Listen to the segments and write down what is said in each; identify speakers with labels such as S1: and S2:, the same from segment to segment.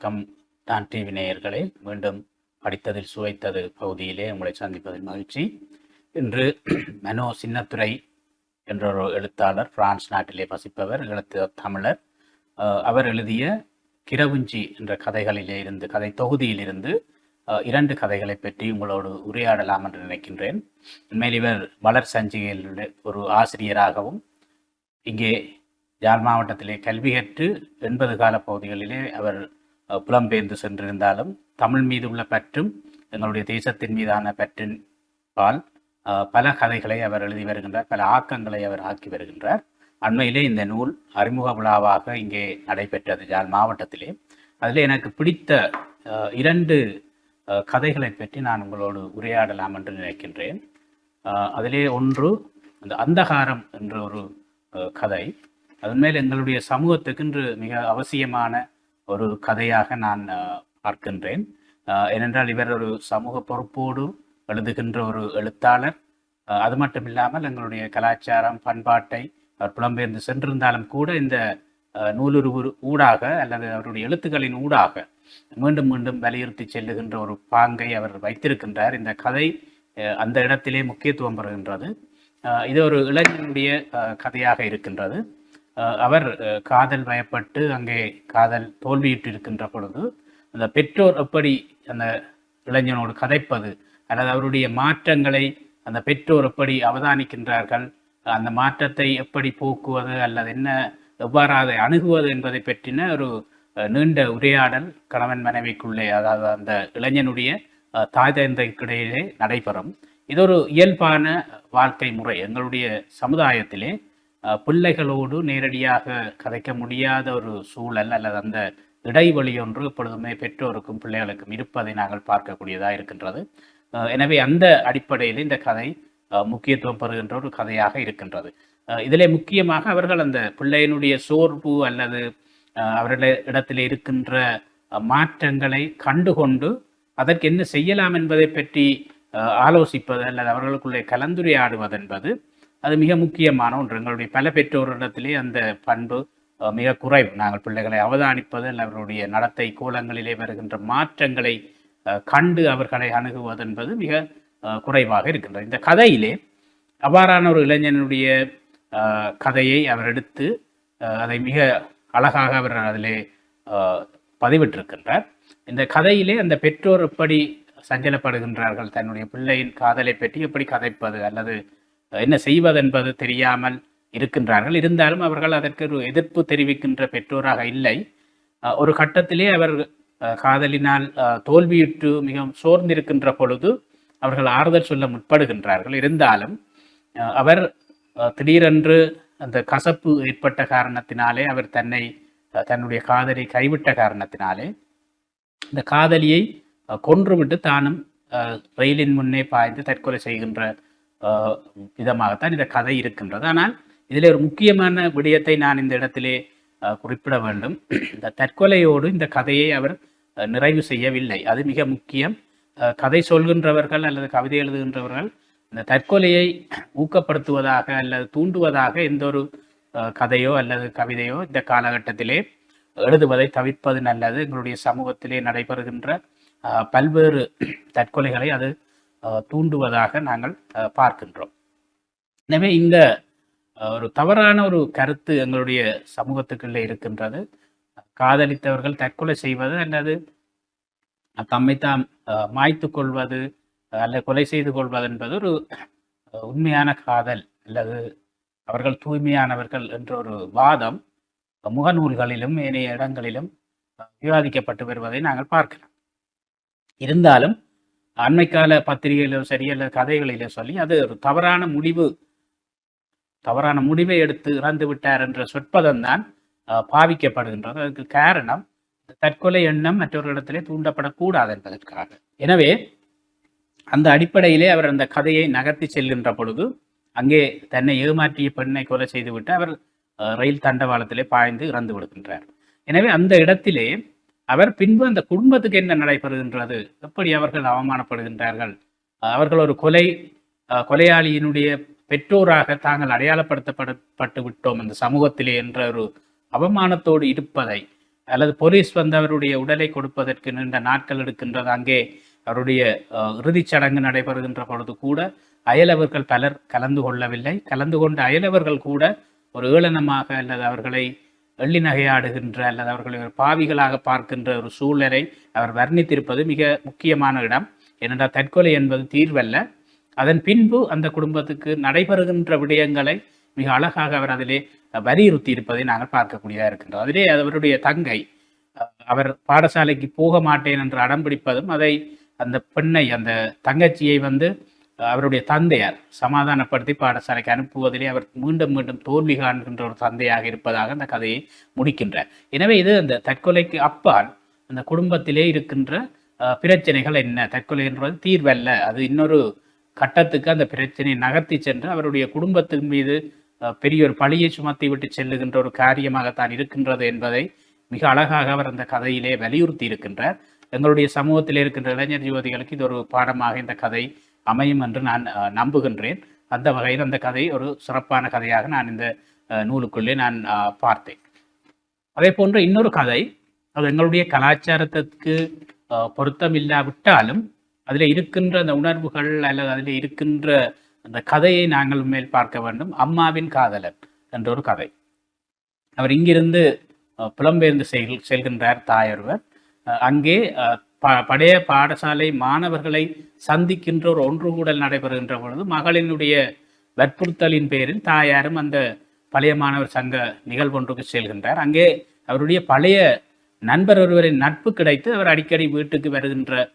S1: வணக்கம். தான் டிவி நேயர்களே மீண்டும் படித்ததில் சுவைத்தது பகுதியிலே உங்களை சந்திப்பதில் மகிழ்ச்சி. இன்று மனோ சின்னத்துறை என்ற ஒரு எழுத்தாளர் பிரான்ஸ் நாட்டிலே வசிப்பவர் எழுத்து தமிழர் அவர் எழுதிய கிரவுஞ்சி என்ற கதைகளிலே இருந்து கதை தொகுதியிலிருந்து இரண்டு கதைகளை பற்றி உங்களோடு உரையாடலாம் என்று நினைக்கின்றேன். உண்மையில் இவர் வளர் சஞ்சிகையில் ஒரு ஆசிரியராகவும் இங்கே யாழ் மாவட்டத்திலே கல்வி கற்று எண்பது கால பகுதிகளிலே அவர் புலம்பெயர்ந்து சென்றிருந்தாலும் தமிழ் மீது உள்ள பற்றும் எங்களுடைய தேசத்தின் மீதான பற்றின் பால் பல கதைகளை அவர் எழுதி வருகின்றார் பல ஆக்கங்களை அவர் ஆக்கி வருகின்றார். அண்மையிலே இந்த நூல் அறிமுக விழாவாக இங்கே நடைபெற்றது யாழ் மாவட்டத்திலே. அதில் எனக்கு பிடித்த இரண்டு கதைகளை பற்றி நான் உங்களோடு உரையாடலாம் என்று நினைக்கின்றேன். அதிலே ஒன்று அந்த அந்தகாரம் என்ற ஒரு கதை. அதன் மேல் எங்களுடைய சமூகத்துக்கு இன்று மிக அவசியமான ஒரு கதையாக நான் பார்க்கின்றேன். ஏனென்றால் இவர் ஒரு சமூக பொறுப்போடு எழுதுகின்ற ஒரு எழுத்தாளர். அது மட்டும் இல்லாமல் எங்களுடைய கலாச்சாரம் பண்பாட்டை அவர் புலம்பெயர்ந்து சென்றிருந்தாலும் கூட இந்த அஹ், நூலுருவு ஊடாக அல்லது அவருடைய எழுத்துக்களின் ஊடாக மீண்டும் மீண்டும் வலியுறுத்தி செல்லுகின்ற ஒரு பாங்கை அவர் வைத்திருக்கின்றார். இந்த கதை அந்த இடத்திலே முக்கியத்துவம் பெறுகின்றது. இது ஒரு இளைஞனுடைய கதையாக இருக்கின்றது. அவர் காதல் வயப்பட்டு அங்கே காதல் தோல்வியிட்டு இருக்கின்ற பொழுது அந்த பெற்றோர் எப்படி அந்த இளைஞனோடு கதைப்பது அல்லது அவருடைய மாற்றங்களை அந்த பெற்றோர் எப்படி அவதானிக்கின்றார்கள் அந்த மாற்றத்தை எப்படி போக்குவது அல்லது என்ன எவ்வாறு அதை அணுகுவது என்பதை பற்றின ஒரு நீண்ட உரையாடல் கணவன் மனைவிக்குள்ளே அதாவது அந்த இளைஞனுடைய தாய் தந்தைக்கிடையிலே நடைபெறும். இது ஒரு இயல்பான வாழ்க்கை முறை. எங்களுடைய சமுதாயத்திலே பிள்ளைகளோடு நேரடியாக கதைக்க முடியாத ஒரு சூழல் அல்லது அந்த இடைவெளி ஒன்று எப்பொழுதுமே பெற்றோருக்கும் பிள்ளைகளுக்கும் இருப்பதை நாங்கள் பார்க்கக்கூடியதாக இருக்கின்றது. அஹ், எனவே அந்த அடிப்படையில் இந்த கதை அஹ், முக்கியத்துவம் பெறுகின்ற ஒரு கதையாக இருக்கின்றது. அஹ், இதிலே முக்கியமாக அவர்கள் அந்த பிள்ளையினுடைய சோர்வு அல்லது அஹ், அவர்கள இருக்கின்ற மாற்றங்களை கண்டுகொண்டு அதற்கு என்ன செய்யலாம் என்பதை பற்றி அஹ், ஆலோசிப்பது அல்லது அவர்களுக்குள்ளே கலந்துரையாடுவது என்பது அது மிக முக்கியமான ஒன்று. எங்களுடைய பல பெற்றோரிடத்திலே அந்த பண்பு மிக குறைவு. நாங்கள் பிள்ளைகளை அவதானிப்பது அல்லது அவர்களுடைய நடத்தை கோலங்களிலே வருகின்ற மாற்றங்களை கண்டு அவர்களை அணுகுவது என்பது மிக குறைவாக இருக்கின்றது. இந்த கதையிலே அவ்வாறான ஒரு இளைஞனுடைய கதையை அவர் எடுத்து அதை மிக அழகாக அவர் அதிலே பதிவிட்டிருக்கின்றார். இந்த கதையிலே அந்த பெற்றோர் எப்படி சஞ்சலப்படுகின்றார்கள் தன்னுடைய பிள்ளையின் காதலை பற்றி எப்படி கதைப்பது அல்லது என்ன செய்வதென்பது தெரியாமல் இருக்கின்றார்கள். இருந்தாலும் அவர்கள் அதற்கு ஒரு எதிர்ப்பு தெரிவிக்கின்ற பெற்றோராக இல்லை. ஒரு கட்டத்திலே அவர் காதலினால் தோல்வியுற்று மிகவும் சோர்ந்திருக்கின்ற பொழுது அவர்கள் ஆறுதல் சொல்ல முற்படுகின்றார்கள். இருந்தாலும் அவர் திடீரென்று அந்த கசப்பு ஏற்பட்ட காரணத்தினாலே அவர் தன்னை தன்னுடைய காதலை கைவிட்ட காரணத்தினாலே இந்த காதலியை கொன்றுவிட்டு தானும் ரயிலின் முன்னே பாய்ந்து தற்கொலை செய்கின்ற விதமாகத்தான் இந்த கதை இருக்கின்றது. ஆனால் இதில் ஒரு முக்கியமான விடயத்தை நான் இந்த இடத்திலே குறிப்பிட வேண்டும். இந்த தற்கொலையோடு இந்த கதையை அவர் நிறைவு செய்யவில்லை. அது மிக முக்கியம். கதை சொல்கின்றவர்கள் அல்லது கவிதை எழுதுகின்றவர்கள் இந்த தற்கொலையை ஊக்கப்படுத்துவதாக அல்லது தூண்டுவதாக எந்த ஒரு கதையோ அல்லது கவிதையோ இந்த காலகட்டத்திலே எழுதுவதை தவிர்ப்பது நல்லது. எங்களுடைய சமூகத்திலே நடைபெறுகின்ற பல்வேறு தற்கொலைகளை அது தூண்டுவதாக நாங்கள் அஹ், பார்க்கின்றோம். எனவே இந்த ஒரு தவறான ஒரு கருத்து எங்களுடைய சமூகத்துக்குள்ளே இருக்கின்றது. காதலித்தவர்கள் தற்கொலை செய்வது அல்லது தம்மை தாம் அஹ், மாய்த்து கொள்வது அஹ், அல்லது கொலை செய்து கொள்வது என்பது ஒரு அஹ், உண்மையான காதல் அல்லது அவர்கள் தூய்மையானவர்கள் என்ற ஒரு வாதம் முகநூல்களிலும் ஏனைய இடங்களிலும் அஹ், விவாதிக்கப்பட்டு வருவதை நாங்கள் பார்க்கலாம் இருந்தாலும் அண்மைக்கால பத்திரிகையிலோ சரி அல்லது கதைகளிலோ சொல்லி அது ஒரு தவறான முடிவு தவறான முடிவை எடுத்து இறந்து விட்டார் என்ற சொற்பதம் தான் பாவிக்கப்படுகின்றது. அதுக்கு காரணம் தற்கொலை எண்ணம் மற்றவர்களிடத்திலே தூண்டப்படக்கூடாது என்பதற்காக. எனவே அந்த அடிப்படையிலே அவர் அந்த கதையை நகர்த்தி செல்கின்ற பொழுது அங்கே தன்னை ஏமாற்றிய பெண்ணை கொலை செய்துவிட்டு அவர் அஹ், ரயில் தண்டவாளத்திலே பாய்ந்து இறந்து விடுகின்றார். எனவே அந்த இடத்திலே அவர் பின்பு அந்த குடும்பத்துக்கு என்ன நடைபெறுகின்றது? எப்படி அவர்கள் அவமானப்படுகின்றார்கள்? அவர்கள் ஒரு கொலை கொலையாளியினுடைய பெற்றோராக தாங்கள் அடையாளப்படுத்தப்பட்டு விட்டோம். அந்த சமூகத்திலே என்ற ஒரு அவமானத்தோடு இருப்பதை அல்லது போலீஸ் வந்து அவருடைய உடலை கொடுப்பதற்கு நீண்ட நாட்கள் எடுக்கின்றது. அங்கே அவருடைய இறுதிச் சடங்கு நடைபெறுகின்ற பொழுது கூட அயலவர்கள் பலர் கலந்து கொள்ளவில்லை. கலந்து கொண்ட அயலவர்கள் கூட ஒரு ஏளனமாக அல்லது அவர்களை எள்ளி நகையாடுகின்ற அல்லது அவர்களை ஒரு பாவிகளாக பார்க்கின்ற ஒரு சூழ்நிலை அவர் வர்ணித்திருப்பது மிக முக்கியமான இடம். ஏனென்றால் தற்கொலை என்பது தீர்வல்ல. அதன் பின்பு அந்த குடும்பத்துக்கு நடைபெறுகின்ற விடயங்களை மிக அழகாக அவர் அதிலே வலியுறுத்தி இருப்பதை நாங்கள் பார்க்கக்கூடியதாக இருக்கின்றோம். அதிலே அவருடைய தங்கை அவர் பாடசாலைக்கு போக மாட்டேன் என்று அடம் பிடிப்பதும் அதை அந்த பெண்ணை அந்த தங்கச்சியை வந்து அவருடைய தந்தையார் சமாதானப்படுத்தி பாடசாலைக்கு அனுப்புவதிலே அவர் மீண்டும் மீண்டும் தோல்வி காண்கின்ற ஒரு தந்தையாக இருப்பதாக அந்த கதையை முடிக்கின்றார். எனவே இது அந்த தற்கொலைக்கு அப்பால் அந்த குடும்பத்திலே இருக்கின்ற பிரச்சனைகள் என்ன? தற்கொலை என்பது தீர்வல்ல. அது இன்னொரு கட்டத்துக்கு அந்த பிரச்சனையை நகர்த்தி சென்று அவருடைய குடும்பத்தின் மீது பெரிய ஒரு பழியை சுமத்தி விட்டு செல்லுகின்ற ஒரு காரியமாகத்தான் இருக்கின்றது என்பதை மிக அழகாக அவர் அந்த கதையிலே வலியுறுத்தி இருக்கின்றார். எங்களுடைய சமூகத்தில் இருக்கின்ற இளைஞர் யுவதிகளுக்கு இது ஒரு பாடமாக இந்த கதை அமையும் என்று நான் அஹ், நம்புகின்றேன். அந்த வகையில் அந்த கதை ஒரு சிறப்பான கதையாக நான் இந்த அஹ், நூலுக்குள்ளே நான் அஹ், பார்த்தேன். அதே போன்ற இன்னொரு கதை அது எங்களுடைய கலாச்சாரத்திற்கு அஹ், பொருத்தம் இல்லாவிட்டாலும் அதில் இருக்கின்ற அந்த உணர்வுகள் அல்லது அதில் இருக்கின்ற அந்த கதையை நாங்கள் மேல் பார்க்க வேண்டும். அம்மாவின் காதலன் என்ற ஒரு கதை. அவர் இங்கிருந்து அஹ், புலம்பெயர்ந்து செல் செல்கின்றார் தாயொருவர். அஹ், அங்கே அஹ், ப- பழைய பாடசாலை மாணவர்களை சந்திக்கின்ற ஒரு ஒன்று கூடல் நடைபெறுகின்ற பொழுது மகளினுடைய வற்புறுத்தலின் பேரில் தாயாரும் அந்த பழைய மாணவர் சங்க நிகழ்வொன்றுக்கு செல்கின்றார். அங்கே அவருடைய பழைய நண்பர் ஒருவரின் நட்பு கிடைத்து அவர் அடிக்கடி வீட்டுக்கு வருகின்ற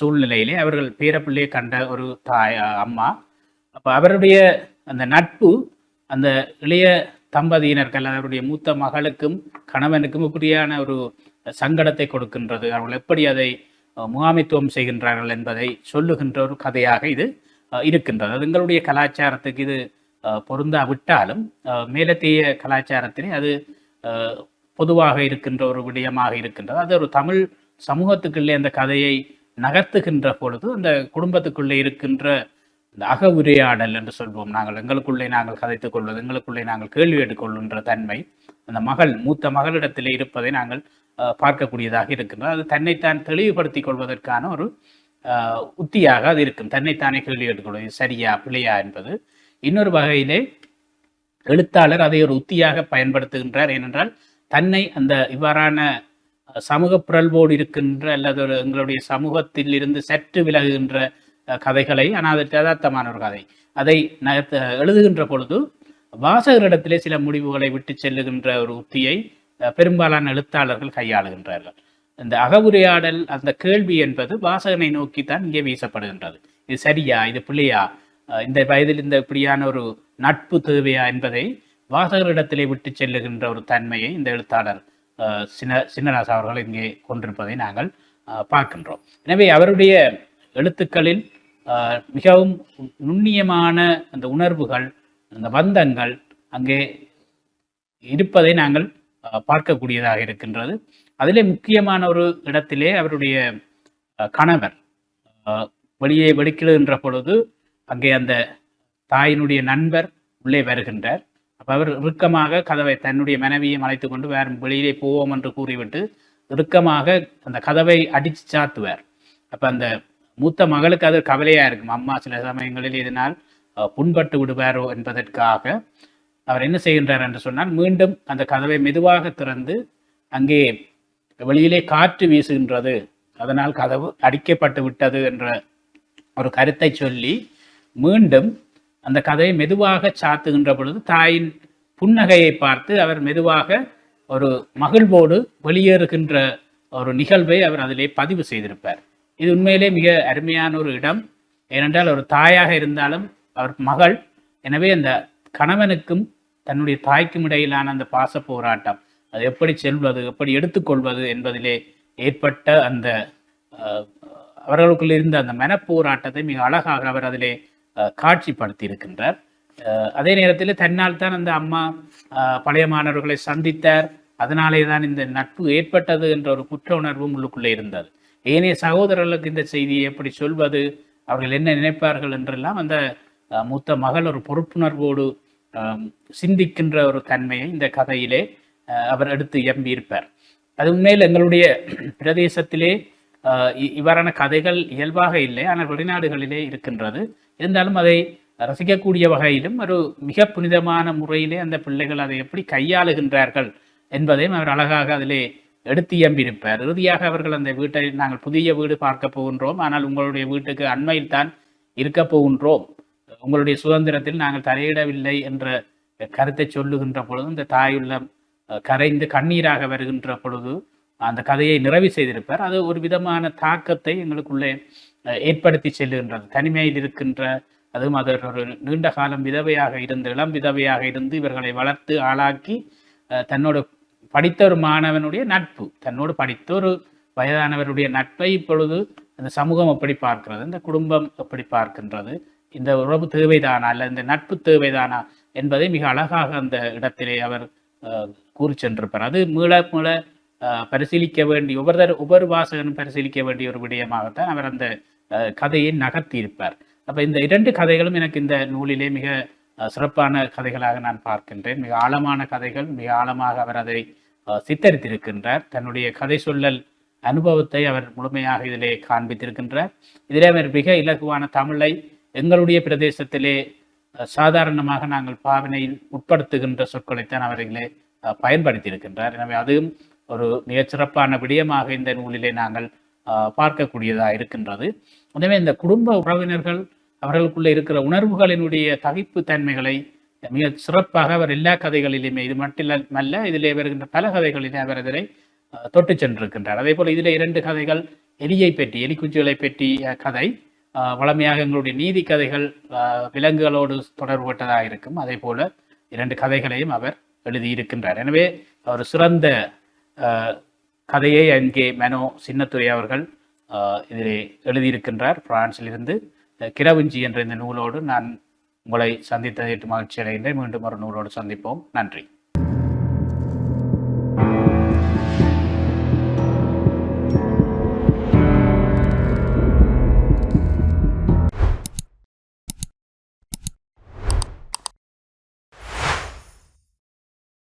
S1: சூழ்நிலையிலே அவர்கள் பேரப்பிள்ளையை கண்ட ஒரு தாய் அம்மா. அப்போ அவருடைய அந்த நட்பு அந்த இளைய தம்பதியினர்கள் அவருடைய மூத்த மகளுக்கும் கணவனுக்கும் இப்படியான ஒரு சங்கடத்தை கொடுக்கின்றது. அவர்கள் எப்படி அதை முகாமித்துவம் முகாமைத்துவம் செய்கின்றார்கள் என்பதை சொல்லுகின்ற ஒரு கதையாக இது அஹ், இருக்கின்றது. அது எங்களுடைய கலாச்சாரத்துக்கு இது அஹ், பொருந்தாவிட்டாலும் மேலத்திய கலாச்சாரத்திலே அது அஹ், பொதுவாக இருக்கின்ற ஒரு விடயமாக இருக்கின்றது. அது ஒரு தமிழ் சமூகத்துக்குள்ளே அந்த கதையை நகர்த்துகின்ற பொழுது அந்த குடும்பத்துக்குள்ளே இருக்கின்ற இந்த அக உரையாடல் என்று சொல்வோம் நாங்கள். எங்களுக்குள்ளே நாங்கள் கதைத்துக் கொள்வது எங்களுக்குள்ளே நாங்கள் கேள்வி எடுத்துக்கொள்கின்ற தன்மை அந்த மகள் மூத்த மகளிடத்திலே இருப்பதை நாங்கள் பார்க்கக்கூடியதாக இருக்கின்றது. அது தன்னைத்தான் தெளிவுபடுத்திக் கொள்வதற்கான ஒரு உத்தியாக அது இருக்கும். தன்னைத்தானே கேள்வி எடுத்துக்கொள்வது சரியா பிழையா என்பது. இன்னொரு வகையிலே எழுத்தாளர் அதை ஒரு உத்தியாக பயன்படுத்துகின்றார். ஏனென்றால் தன்னை அந்த இவ்வாறான சமூக புரல்போடு இருக்கின்ற அல்லது ஒரு எங்களுடைய சமூகத்தில் இருந்து சற்று விலகுகின்ற கதைகளை ஆனால் அது யதார்த்தமான ஒரு கதை. அதை நகர்த்த எழுதுகின்ற பொழுது வாசகரிடத்திலே சில முடிவுகளை விட்டு செல்லுகின்ற ஒரு உத்தியை பெரும்பாலான எழுத்தாளர்கள் கையாளுகின்றார்கள். இந்த அகவுரையாடல் அந்த கேள்வி என்பது வாசகனை நோக்கித்தான் இங்கே வீசப்படுகின்றது. இது சரியா? இது பிள்ளையா? அஹ், இந்த வயதில் இந்த இப்படியான ஒரு நட்பு தேவையா என்பதை வாசகரிடத்திலே விட்டு செல்லுகின்ற ஒரு தன்மையை இந்த எழுத்தாளர் அஹ், சின்ன சின்னராசா அவர்கள் இங்கே கொண்டிருப்பதை நாங்கள் அஹ், பார்க்கின்றோம். எனவே அவருடைய எழுத்துக்களில் அஹ், மிகவும் நுண்ணியமான அந்த உணர்வுகள் அந்த பந்தங்கள் அங்கே இருப்பதை நாங்கள் பார்க்கக்கூடியதாக இருக்கின்றது. அதிலே முக்கியமான ஒரு இடத்திலே அவருடைய கணவர் வெளியே வெடிக்கிடுகின்ற பொழுது அங்கே அந்த தாயினுடைய நண்பர் உள்ளே வருகின்றார். அப்ப அவர் இறுக்கமாக கதவை தன்னுடைய மனைவியை அழைத்து கொண்டு வேறு வெளியிலே போவோம் என்று கூறிவிட்டு இறுக்கமாக அந்த கதவை அடித்து சாத்துவார். அப்ப அந்த மூத்த மகளுக்கு அது கவலையா இருக்கும். அம்மா சில சமயங்களில் இதனால் அஹ், புண்பட்டு விடுவாரோ என்பதற்காக. அவர் என்ன செய்கின்றார் என்று சொன்னால் மீண்டும் அந்த கதவை மெதுவாக திறந்து அங்கே வெளியிலே காற்று வீசுகின்றது. அதனால் கதவு அடிக்கப்பட்டு விட்டது என்ற ஒரு கருத்தை சொல்லி மீண்டும் அந்த கதையை மெதுவாக சாத்துகின்ற பொழுது தாயின் புன்னகையை பார்த்து அவர் மெதுவாக ஒரு மகிழ்வோடு வெளியேறுகின்ற ஒரு நிகழ்வை அவர் அதிலே பதிவு செய்திருப்பார். இது உண்மையிலே மிக அருமையான ஒரு இடம். ஏனென்றால் ஒரு தாயாக இருந்தாலும் அவர் மகள். எனவே அந்த கணவனுக்கும் தன்னுடைய தாய்க்கும் இடையிலான அந்த பாச போராட்டம் அது எப்படி செல்வது எப்படி எடுத்துக்கொள்வது என்பதிலே ஏற்பட்ட அந்த அவர்களுக்குள் இருந்த அந்த மனப்போராட்டத்தை மிக அழகாக அவர் அதிலே அஹ், காட்சிப்படுத்தி இருக்கின்றார் அஹ், அதே நேரத்தில் தன்னால் தான் அந்த அம்மா பழைய மாணவர்களை சந்தித்தார். அதனாலே தான் இந்த நட்பு ஏற்பட்டது என்ற ஒரு குற்ற உணர்வும் உள்ளுக்குள்ளே இருந்தது. ஏனைய சகோதரர்களுக்கு இந்த செய்தியை எப்படி சொல்வது அவர்கள் என்ன நினைப்பார்கள் என்றெல்லாம் அந்த அஹ், மூத்த மகள் ஒரு பொறுப்புணர்வோடு சிந்திக்கின்ற ஒரு தன்மையை இந்த கதையிலே அவர் எடுத்து எம்பியிருப்பார். அது உண்மையில் எங்களுடைய பிரதேசத்திலே ஆஹ் இ- இவ்வாறான கதைகள் இயல்பாக இல்லை ஆனால் வெளிநாடுகளிலே இருக்கின்றது. இருந்தாலும் அதை ரசிக்கக்கூடிய வகையிலும் ஒரு மிக புனிதமான முறையிலே அந்த பிள்ளைகள் அதை எப்படி கையாளுகின்றார்கள் என்பதையும் அவர் அழகாக அதிலே எடுத்து இயம்பியிருப்பார் இறுதியாக அவர்கள் அந்த வீட்டை நாங்கள் புதிய வீடு பார்க்க போகின்றோம் ஆனால் உங்களுடைய வீட்டுக்கு அண்மையில் தான் இருக்க போகின்றோம். உங்களுடைய சுதந்திரத்தில் நாங்கள் தலையிடவில்லை என்ற கருத்தை சொல்லுகின்ற பொழுது இந்த தாயுள்ளம் கரைந்து கண்ணீராக வருகின்ற பொழுது அந்த கதையை நிறைவு செய்திருப்பார். அது ஒரு விதமான தாக்கத்தை எங்களுக்குள்ளே ஏற்படுத்தி செல்லுகின்றது. தனிமையில் இருக்கின்ற அதுவும் அது ஒரு நீண்ட காலம் விதவையாக இருந்து இளம் விதவையாக இருந்து இவர்களை வளர்த்து ஆளாக்கி தன்னோட படித்த ஒரு மாணவனுடைய நட்பு தன்னோடு படித்த ஒரு வயதானவருடைய நட்பை இப்பொழுது அந்த சமூகம் எப்படி பார்க்கிறது இந்த குடும்பம் எப்படி பார்க்கின்றது. இந்த உறவு தேவைதானா அல்ல இந்த நட்பு தேவைதானா என்பதை மிக அழகாக அந்த இடத்திலே அவர் கூறி சென்றிருப்பார் அது மீள மீள பரிசீலிக்க வேண்டிய ஒவ்வொரு ஒவ்வொரு வாசகனும் பரிசீலிக்க வேண்டிய ஒரு விடயமாகத்தான் அவர் அந்த கதையை நகர்த்தியிருப்பார். அப்ப இந்த இரண்டு கதைகளும் எனக்கு இந்த நூலிலே மிக அஹ், சிறப்பான கதைகளாக நான் பார்க்கின்றேன். மிக ஆழமான கதைகள் மிக ஆழமாக அவர் அதை சித்தரித்திருக்கின்றார். தன்னுடைய கதை சொல்லல் அனுபவத்தை அவர் முழுமையாக இதிலே காண்பித்திருக்கின்றார். இதிலே அவர் மிக இலகுவான தமிழை எங்களுடைய பிரதேசத்திலே சாதாரணமாக நாங்கள் பாவனையில் உட்படுத்துகின்ற சொற்களைத்தான் அவர் பயன்படுத்தி இருக்கின்றார் பயன்படுத்தியிருக்கின்றார். எனவே அதுவும் ஒரு மிகச்சிறப்பான விடயமாக இந்த நூலிலே நாங்கள் அஹ், பார்க்கக்கூடியதாக இருக்கின்றது. எனவே இந்த குடும்ப உறவினர்கள் அவர்களுக்குள்ளே இருக்கிற உணர்வுகளினுடைய தகிப்பு தன்மைகளை மிக சிறப்பாக அவர் எல்லா கதைகளிலுமே இது மட்டுமல்ல இதிலே வருகின்ற பல கதைகளிலே அவர் இதனை அஹ், தொட்டு சென்றிருக்கின்றார். அதே போல இதில் இரண்டு கதைகள் எலியை பற்றி எலிக்குஞ்சுகளை பற்றிய கதை. வளமையாக வழமையாக எங்களுடைய நீதி கதைகள் விலங்குகளோடு தொடர்புபட்டதாக இருக்கும். அதே போல இரண்டு கதைகளையும் அவர் எழுதியிருக்கின்றார். எனவே ஒரு சிறந்த கதையை அங்கே மெனோ சின்னத்துறை அவர்கள் இதிலே எழுதியிருக்கின்றார். பிரான்சிலிருந்து கிரவுஞ்சி என்ற இந்த நூலோடு நான் உங்களை சந்தித்ததற்கு மகிழ்ச்சி அடைகின்றேன். மீண்டும் ஒரு நூலோடு சந்திப்போம். நன்றி.